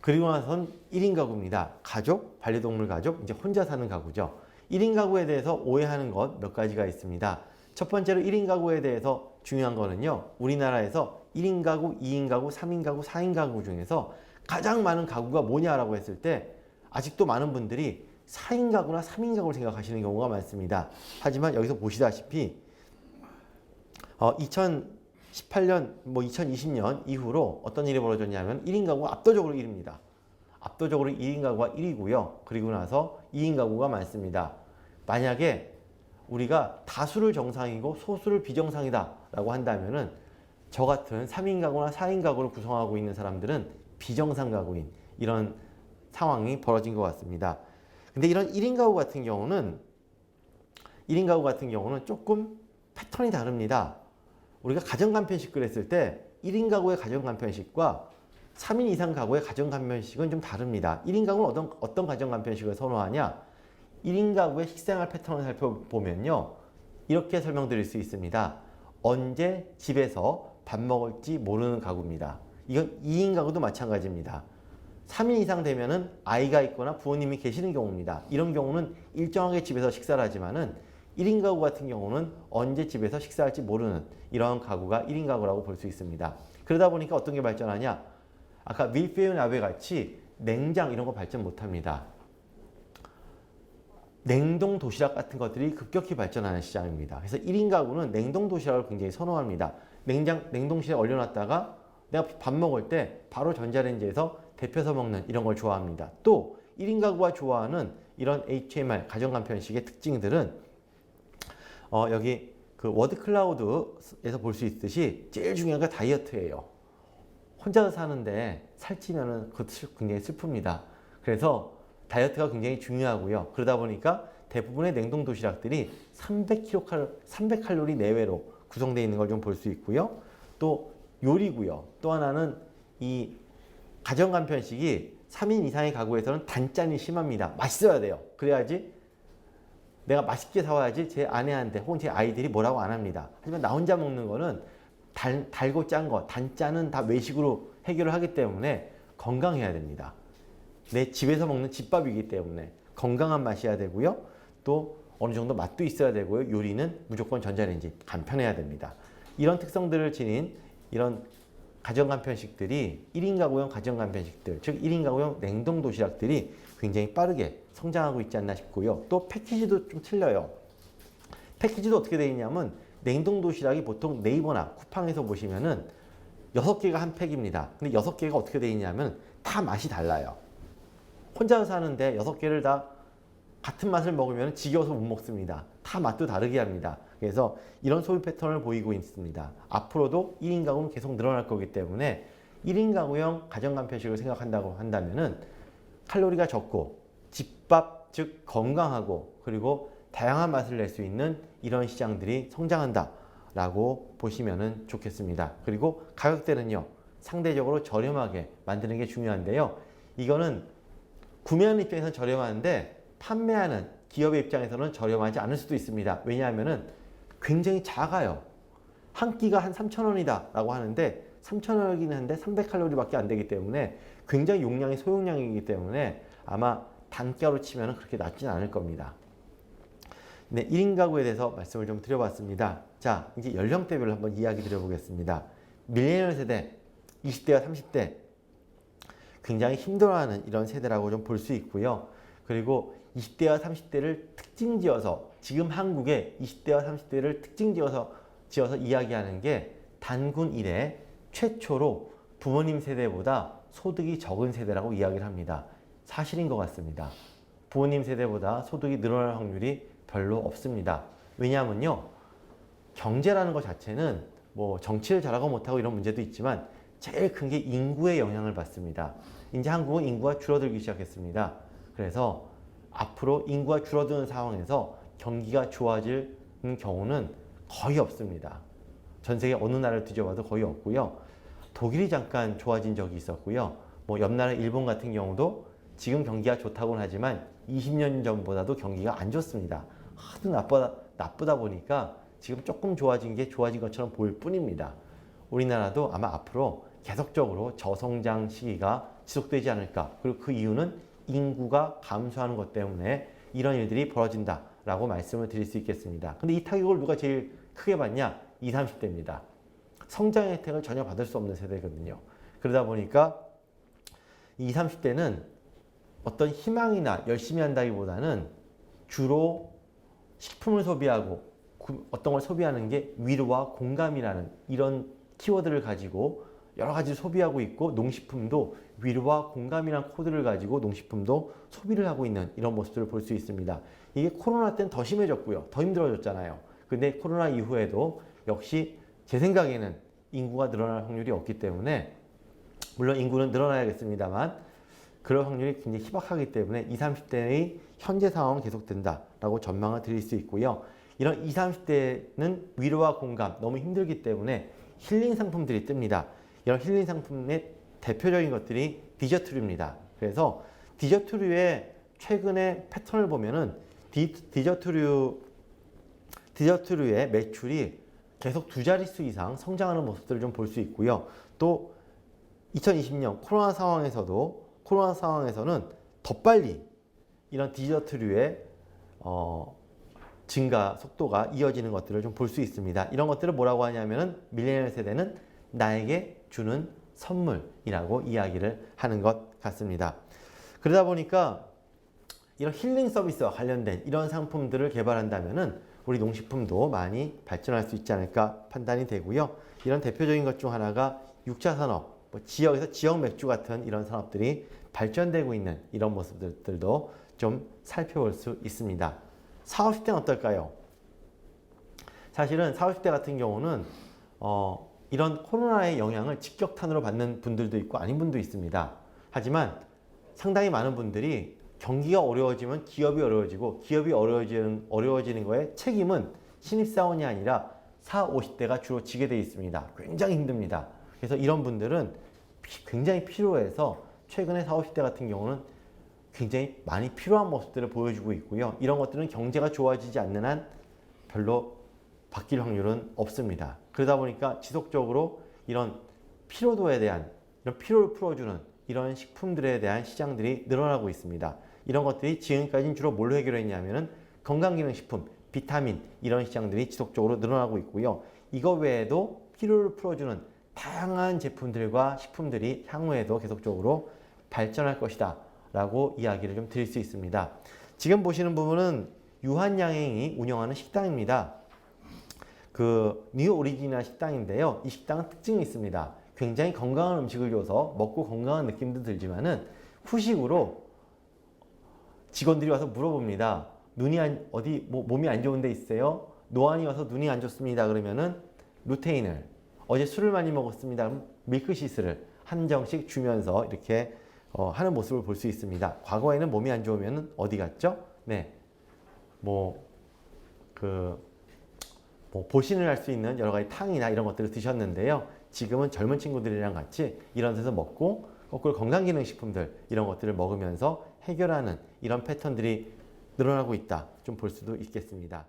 그리고 나선 1인 가구입니다. 가족, 반려동물 가족, 이제 혼자 사는 가구죠. 1인 가구에 대해서 오해하는 것 몇 가지가 있습니다. 첫 번째로 1인 가구에 대해서 중요한 거는요. 우리나라에서 1인 가구, 2인 가구, 3인 가구, 4인 가구 중에서 가장 많은 가구가 뭐냐라고 했을 때 아직도 많은 분들이 4인 가구나 3인 가구를 생각하시는 경우가 많습니다. 하지만 여기서 보시다시피 어, 2018년, 뭐 2020년 이후로 어떤 일이 벌어졌냐면 1인 가구가 압도적으로 1입니다. 압도적으로 1인 가구가 1이고요. 그리고 나서 2인 가구가 많습니다. 만약에 우리가 다수를 정상이고 소수를 비정상이다 라고 한다면은 저 같은 3인 가구나 4인 가구를 구성하고 있는 사람들은 비정상 가구인 이런 상황이 벌어진 것 같습니다. 근데 이런 1인 가구 같은 경우는 1인 가구 같은 경우는 조금 패턴이 다릅니다. 우리가 가정 간편식을 했을 때 1인 가구의 가정 간편식과 3인 이상 가구의 가정 간편식은 좀 다릅니다. 1인 가구는 어떤, 어떤 가정 간편식을 선호하냐? 1인 가구의 식생활 패턴을 살펴보면요. 이렇게 설명드릴 수 있습니다. 언제 집에서 밥 먹을지 모르는 가구입니다. 이건 2인 가구도 마찬가지입니다. 3인 이상 되면은 아이가 있거나 부모님이 계시는 경우입니다. 이런 경우는 일정하게 집에서 식사를 하지만은 1인 가구 같은 경우는 언제 집에서 식사할지 모르는 이러한 가구가 1인 가구라고 볼 수 있습니다. 그러다 보니까 어떤 게 발전하냐? 아까 밀푀유 나베 같이 냉장 이런 거 발전 못 합니다. 냉동 도시락 같은 것들이 급격히 발전하는 시장입니다. 그래서 1인 가구는 냉동 도시락을 굉장히 선호합니다. 냉장, 냉동실에 얼려놨다가 내가 밥 먹을 때 바로 전자레인지에서 데펴서 먹는 이런 걸 좋아합니다. 또 1인 가구가 좋아하는 이런 HMR 가정간편식의 특징들은 어, 여기 그 워드 클라우드에서 볼 수 있듯이 제일 중요한 게 다이어트예요. 혼자 사는데 살찌면은 그것도 슬- 굉장히 슬픕니다. 그래서 다이어트가 굉장히 중요하고요. 그러다 보니까 대부분의 냉동 도시락들이 300kcal, 300칼로리 내외로 구성되어 있는 걸 좀 볼 수 있고요. 또 요리고요. 또 하나는 이 가정 간편식이 3인 이상의 가구에서는 단짠이 심합니다. 맛있어야 돼요. 그래야지 내가 맛있게 사와야지 제 아내한테 혹은 제 아이들이 뭐라고 안 합니다. 하지만 나 혼자 먹는 거는 달, 달고 짠 거, 단짠은 다 외식으로 해결을 하기 때문에 건강해야 됩니다. 내 집에서 먹는 집밥이기 때문에 건강한 맛이어야 되고요. 또 어느 정도 맛도 있어야 되고요. 요리는 무조건 전자레인지 간편해야 됩니다. 이런 특성들을 지닌 이런 가정 간편식들이 1인 가구용 가정 간편식들, 즉 1인 가구용 냉동 도시락들이 굉장히 빠르게 성장하고 있지 않나 싶고요. 또 패키지도 좀 틀려요. 패키지도 어떻게 되어 있냐면 냉동 도시락이 보통 네이버나 쿠팡에서 보시면은 여섯 개가 한 팩입니다. 근데 여섯 개가 어떻게 되어 있냐면 다 맛이 달라요. 혼자 사는데 여섯 개를 다 같은 맛을 먹으면 지겨워서 못 먹습니다. 다 맛도 다르게 합니다. 그래서 이런 소비 패턴을 보이고 있습니다. 앞으로도 1인 가구는 계속 늘어날 거기 때문에 1인 가구형 가정 간편식을 생각한다고 한다면은 칼로리가 적고 집밥 즉 건강하고 그리고 다양한 맛을 낼 수 있는 이런 시장들이 성장한다 라고 보시면은 좋겠습니다. 그리고 가격대는요 상대적으로 저렴하게 만드는 게 중요한데요. 이거는 구매하는 입장에서는 저렴한데 판매하는 기업의 입장에서는 저렴하지 않을 수도 있습니다. 왜냐하면은 굉장히 작아요. 한 끼가 한 3,000원이다 라고 하는데 3,000원이긴 한데 300칼로리밖에 안 되기 때문에 굉장히 용량이 소용량이기 때문에 아마 단가로 치면 그렇게 낮진 않을 겁니다. 네, 1인 가구에 대해서 말씀을 좀 드려봤습니다. 자, 이제 연령대별로 한번 이야기 드려보겠습니다. 밀레니얼 세대, 20대와 30대 굉장히 힘들어하는 이런 세대라고 좀 볼 수 있고요. 그리고 20대와 30대를 특징 지어서 지금 한국의 20대와 30대를 특징 지어서 지어서 이야기하는 게 단군 이래 최초로 부모님 세대보다 소득이 적은 세대라고 이야기를 합니다. 사실인 것 같습니다. 부모님 세대보다 소득이 늘어날 확률이 별로 없습니다. 왜냐하면요. 경제라는 것 자체는 뭐 정치를 잘하고 못하고 이런 문제도 있지만 제일 큰 게 인구의 영향을 받습니다. 이제 한국은 인구가 줄어들기 시작했습니다. 그래서 앞으로 인구가 줄어드는 상황에서 경기가 좋아지는 경우는 거의 없습니다. 전 세계 어느 나라를 뒤져봐도 거의 없고요. 독일이 잠깐 좋아진 적이 있었고요. 뭐 옆나라 일본 같은 경우도 지금 경기가 좋다고는 하지만 20년 전보다도 경기가 안 좋습니다. 하도 나쁘다, 나쁘다 보니까 지금 조금 좋아진 게 좋아진 것처럼 보일 뿐입니다. 우리나라도 아마 앞으로 계속적으로 저성장 시기가 지속되지 않을까. 그리고 그 이유는 인구가 감소하는 것 때문에 이런 일들이 벌어진다라고 말씀을 드릴 수 있겠습니다. 근데 이 타격을 누가 제일 크게 받냐? 20, 30대입니다. 성장의 혜택을 전혀 받을 수 없는 세대거든요. 그러다 보니까 20, 30대는 어떤 희망이나 열심히 한다기보다는 주로 식품을 소비하고 구- 어떤 걸 소비하는 게 위로와 공감이라는 이런 키워드를 가지고 여러 가지 소비하고 있고 농식품도 위로와 공감이라는 코드를 가지고 농식품도 소비를 하고 있는 이런 모습들을 볼 수 있습니다. 이게 코로나 때는 더 심해졌고요. 더 힘들어졌잖아요. 근데 코로나 이후에도 역시 제 생각에는 인구가 늘어날 확률이 없기 때문에 물론 인구는 늘어나야겠습니다만 그럴 확률이 굉장히 희박하기 때문에 20, 30대의 현재 상황은 계속된다라고 전망을 드릴 수 있고요. 이런 20, 30대는 위로와 공감 너무 힘들기 때문에 힐링 상품들이 뜹니다. 이런 힐링 상품의 대표적인 것들이 디저트류입니다. 그래서 디저트류의 최근의 패턴을 보면은 디, 디저트류 디저트류의 매출이 계속 두 자릿수 이상 성장하는 모습들을 좀 볼 수 있고요. 또 2020년 코로나 상황에서도 코로나 상황에서는 더 빨리 이런 디저트류의 어, 증가 속도가 이어지는 것들을 좀 볼 수 있습니다. 이런 것들을 뭐라고 하냐면은 밀레니얼 세대는 나에게 주는 선물이라고 이야기를 하는 것 같습니다. 그러다 보니까 이런 힐링 서비스와 관련된 이런 상품들을 개발한다면은 우리 농식품도 많이 발전할 수 있지 않을까 판단이 되고요. 이런 대표적인 것 중 하나가 6차 산업, 뭐 지역에서 지역 맥주 같은 이런 산업들이 발전되고 있는 이런 모습들도 좀 살펴볼 수 있습니다. 40, 50대는 어떨까요? 사실은 40, 50대 같은 경우는 어, 이런 코로나의 영향을 직격탄으로 받는 분들도 있고 아닌 분도 있습니다. 하지만 상당히 많은 분들이 경기가 어려워지면 기업이 어려워지고 기업이 어려워지는, 어려워지는 거에 책임은 신입사원이 아니라 4, 50대가 주로 지게 되어 있습니다. 굉장히 힘듭니다. 그래서 이런 분들은 피- 굉장히 필요해서 최근에 4, 50대 같은 경우는 굉장히 많이 필요한 모습들을 보여주고 있고요. 이런 것들은 경제가 좋아지지 않는 한 별로 바뀔 확률은 없습니다. 그러다 보니까 지속적으로 이런 피로도에 대한 이런 피로를 풀어주는 이런 식품들에 대한 시장들이 늘어나고 있습니다. 이런 것들이 지금까지는 주로 뭘로 해결했냐면은 건강기능식품, 비타민 이런 시장들이 지속적으로 늘어나고 있고요. 이거 외에도 피로를 풀어주는 다양한 제품들과 식품들이 향후에도 계속적으로 발전할 것이다 라고 이야기를 좀 드릴 수 있습니다. 지금 보시는 부분은 유한양행이 운영하는 식당입니다. 그 뉴 오리지널 식당인데요. 이 식당은 특징이 있습니다. 굉장히 건강한 음식을 줘서 먹고 건강한 느낌도 들지만은 후식으로 직원들이 와서 물어봅니다. 눈이 안, 어디 뭐, 몸이 안 좋은 데 있어요? 노안이 와서 눈이 안 좋습니다. 그러면은 루테인을 어제 술을 많이 먹었습니다. 밀크시스를 한 정씩 주면서 이렇게 어, 하는 모습을 볼 수 있습니다. 과거에는 몸이 안 좋으면 어디 갔죠? 네, 뭐 그 뭐 보신을 할 수 있는 여러 가지 탕이나 이런 것들을 드셨는데요. 지금은 젊은 친구들이랑 같이 이런 데서 먹고 거꾸로 건강기능식품들 이런 것들을 먹으면서 해결하는 이런 패턴들이 늘어나고 있다. 좀 볼 수도 있겠습니다.